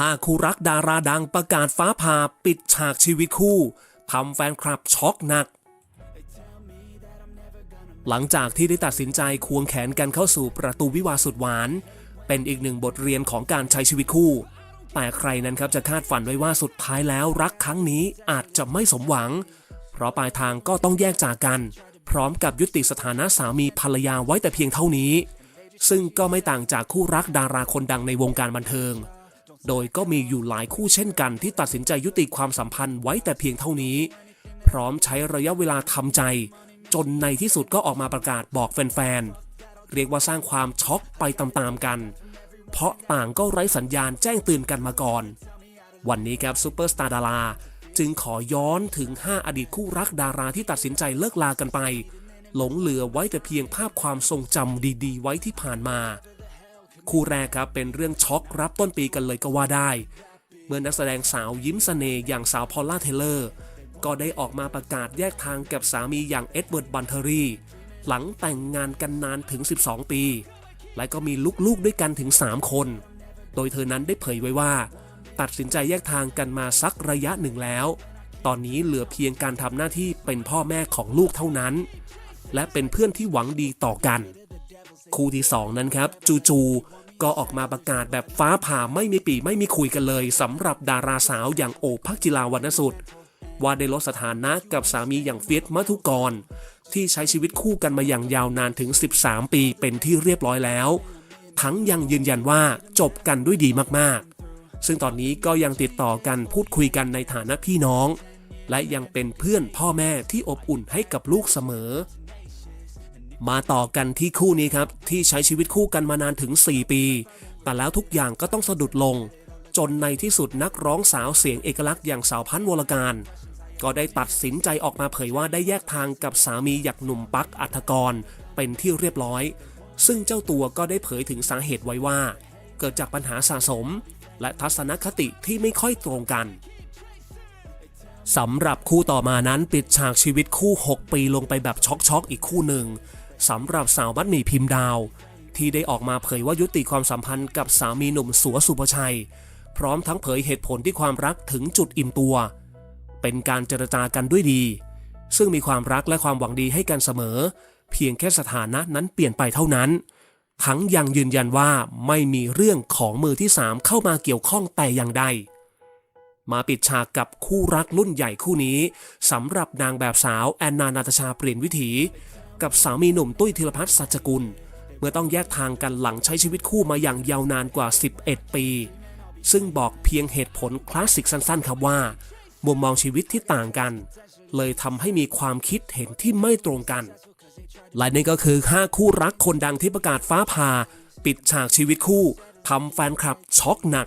หากคู่รักดาราดังประกาศฟ้าผ่าปิดฉากชีวิตคู่ทำแฟนคลับช็อกหนัก หลังจากที่ได้ตัดสินใจควงแขนกันเข้าสู่ประตูวิวาสุดหวาน เป็นอีกหนึ่งบทเรียนของการใช้ชีวิตคู่ แต่ใครนั้นครับจะคาดฝันไว้ว่าสุดท้ายแล้วรักครั้งนี้อาจจะไม่สมหวัง เพราะปลายทางก็ต้องแยกจากกัน พร้อมกับยุติสถานะสามีภรรยาไว้แต่เพียงเท่านี้ ซึ่งก็ไม่ต่างจากคู่รักดาราคนดังในวงการบันเทิง โดยก็มีอยู่หลายคู่เช่นกันที่ตัดสินใจยุติความสัมพันธ์ไว้แต่เพียงเท่านี้ พร้อมใช้ระยะเวลาทำใจ จนในที่สุดก็ออกมาประกาศบอกแฟนๆ เรียกว่าสร้างความช็อกไปตามๆกัน เพราะต่างก็ไร้สัญญาณแจ้งเตือนกันมาก่อน วันนี้ครับซูเปอร์สตาร์ดาราจึงขอย้อนถึง 5 อดีตคู่รักดาราที่ตัดสินใจเลิกลากันไป หลงเหลือไว้แต่เพียงภาพความทรงจำดีๆ ไว้ที่ผ่านมา คู่แรกครับเป็นเรื่องช็อกรับต้นปีกันเลยก็ว่าได้ เมื่อนักแสดงสาวยิ้มสเสน่ห์อย่างสาวพอลล่าเทเลอร์ ก็ได้ออกมาประกาศแยกทางกับสามีอย่างเอ็ดเวิร์ดบันเทอรีหลังแต่งงานกันนานถึง 12 ปี และก็มีลูกๆด้วยกันถึง 3 คน โดยเธอนั้นได้เผยไว้ว่า ตัดสินใจแยกทางกันมาสักระยะหนึ่งแล้ว ตอนนี้เหลือเพียงการทำหน้าที่เป็นพ่อแม่ของลูกเท่านั้น และเป็นเพื่อนที่หวังดีต่อกัน คู่ที่ 2 นั้นครับ จูจู ก็ออกมาประกาศแบบฟ้าผ่าไม่มีปีไม่มีคุยกันเลยสำหรับดาราสาวอย่างโอภักจิลาวรรณสุดว่าได้ลดสถานะกับสามีอย่างเฟียสมัทุกร ที่ใช้ชีวิตคู่กันมาอย่างยาวนานถึง 13 ปีเป็นที่เรียบร้อยแล้ว ทั้งยังยืนยันว่าจบกันด้วยดีมากๆ ซึ่งตอนนี้ก็ยังติดต่อกันพูดคุยกันในฐานะพี่น้อง และยังเป็นเพื่อนพ่อแม่ที่อบอุ่นให้กับลูกเสมอ มาต่อกันที่คู่นี้ครับ ที่ใช้ชีวิตคู่กันมานานถึง 4 ปี แต่แล้วทุกอย่างก็ต้องสะดุดลง จนในที่สุดนักร้องสาวเสียงเอกลักษณ์อย่างสาวพันธ์วรการ ก็ได้ตัดสินใจออกมาเผยว่าได้แยกทางกับสามีอยากหนุ่มปักอัธกร เป็นที่เรียบร้อย ซึ่งเจ้าตัวก็ได้เผยถึงสาเหตุไว้ว่า เกิดจากปัญหาสะสม และทัศนคติที่ไม่ค่อยตรงกันสำหรับคู่ต่อมานั้นปิดฉากชีวิตคู่ 6 ปีลงไปแบบช็อกๆ อีกคู่หนึ่ง สำหรับสาวบัดหมี่พิมพ์ดาว ที่ได้ออกมาเผยว่ายุติความสัมพันธ์กับสามีหนุ่มสัวสุภชัย พร้อมทั้งเผยเหตุผลที่ความรักถึงจุดอิ่มตัว เป็นการเจรจากันด้วยดี ซึ่งมีความรักและความหวังดีให้กันเสมอ เพียงแค่สถานะนั้นเปลี่ยนไปเท่านั้น ทั้งยังยืนยันว่าไม่มีเรื่องของมือที่สามเข้ามาเกี่ยวข้องแต่อย่างใดมาปิดฉากกับคู่รักรุ่นใหญ่คู่นี้สำหรับนางแบบสาวแอนนานาตาชาเปลี่ยนวิถี กับสามีหนุ่มตุ้ยธีรพัฒน์สัจกุล เมื่อต้องแยกทางกันหลังใช้ชีวิตคู่มาอย่างยาวนานกว่า 11 ปี ซึ่งบอกเพียงเหตุผลคลาสสิกสั้นๆ ครับว่า มุมมองชีวิตที่ต่างกัน เลยทำให้มีความคิดเห็นที่ไม่ตรงกัน และนี่ก็คือ 5 คู่รักคนดังที่ประกาศฟ้าผ่า ปิดฉากชีวิตคู่ทำแฟนคลับช็อกหนัก